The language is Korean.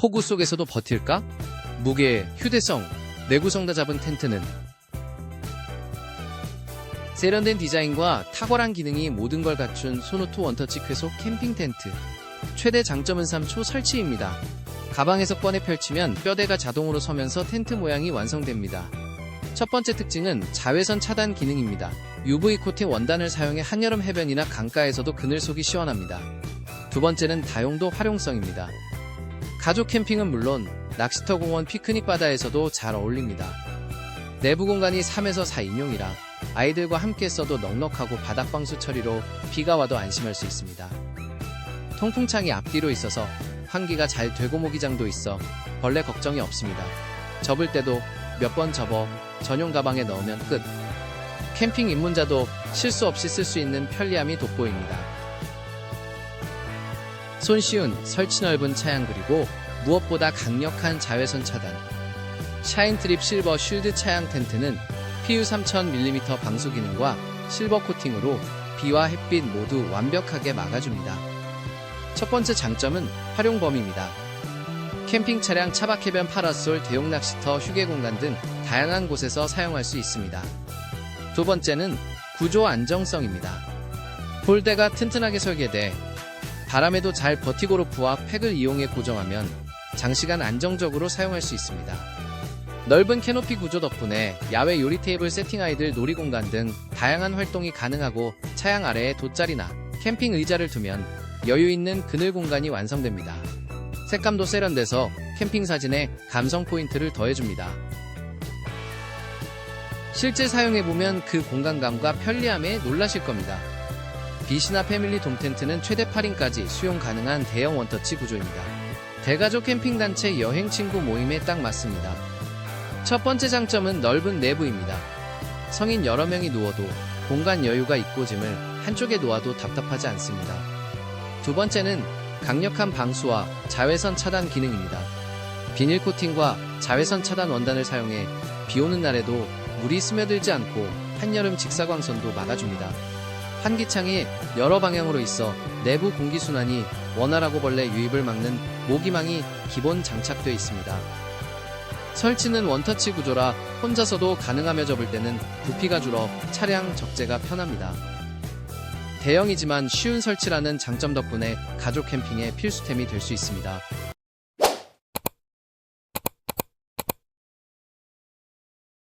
폭우 속에서도 버틸까? 무게, 휴대성, 내구성 다 잡은 텐트는 세련된 디자인과 탁월한 기능이 모든 걸 갖춘 소노토 원터치 쾌속 캠핑 텐트. 최대 장점은 3초 설치입니다. 가방에서 꺼내 펼치면 뼈대가 자동으로 서면서 텐트 모양이 완성됩니다. 첫 번째 특징은 자외선 차단 기능입니다. UV 코팅 원단을 사용해 한여름 해변이나 강가에서도 그늘 속이 시원합니다. 두 번째는 다용도 활용성입니다. 가족 캠핑은 물론 낚시터 공원 피크닉 바다에서도 잘 어울립니다. 내부 공간이 3에서 4인용이라 아이들과 함께 써도 넉넉하고 바닥방수 처리로 비가 와도 안심할 수 있습니다. 통풍창이 앞뒤로 있어서 환기가 잘 되고 모기장도 있어 벌레 걱정이 없습니다. 접을 때도 몇 번 접어 전용 가방에 넣으면 끝. 캠핑 입문자도 실수 없이 쓸 수 있는 편리함이 돋보입니다. 손쉬운 설치 넓은 차양 그리고 무엇보다 강력한 자외선 차단. 샤인트립 실버 쉴드 차양 텐트는 PU 3000mm 방수 기능과 실버 코팅으로 비와 햇빛 모두 완벽하게 막아줍니다. 첫 번째 장점은 활용 범위입니다. 캠핑 차량 차박 해변 파라솔 대용 낚시터 휴게 공간 등 다양한 곳에서 사용할 수 있습니다. 두 번째는 구조 안정성입니다. 폴대가 튼튼하게 설계돼 바람에도 잘 버티고 로프와 팩을 이용해 고정하면 장시간 안정적으로 사용할 수 있습니다. 넓은 캐노피 구조 덕분에 야외 요리 테이블 세팅 아이들 놀이 공간 등 다양한 활동이 가능하고 차양 아래에 돗자리나 캠핑 의자를 두면 여유 있는 그늘 공간이 완성됩니다. 색감도 세련돼서 캠핑 사진에 감성 포인트를 더해줍니다. 실제 사용해보면 그 공간감과 편리함에 놀라실 겁니다. 빛이나 패밀리 돔 텐트는 최대 8인까지 수용 가능한 대형 원터치 구조입니다. 대가족 캠핑 단체 여행 친구 모임에 딱 맞습니다. 첫 번째 장점은 넓은 내부입니다. 성인 여러 명이 누워도 공간 여유가 있고 짐을 한쪽에 놓아도 답답하지 않습니다. 두 번째는 강력한 방수와 자외선 차단 기능입니다. 비닐 코팅과 자외선 차단 원단을 사용해 비 오는 날에도 물이 스며들지 않고 한여름 직사광선도 막아줍니다. 환기창이 여러 방향으로 있어 내부 공기순환이 원활하고 벌레 유입을 막는 모기망이 기본 장착되어 있습니다. 설치는 원터치 구조라 혼자서도 가능하며 접을 때는 부피가 줄어 차량 적재가 편합니다. 대형이지만 쉬운 설치라는 장점 덕분에 가족 캠핑의 필수템이 될 수 있습니다.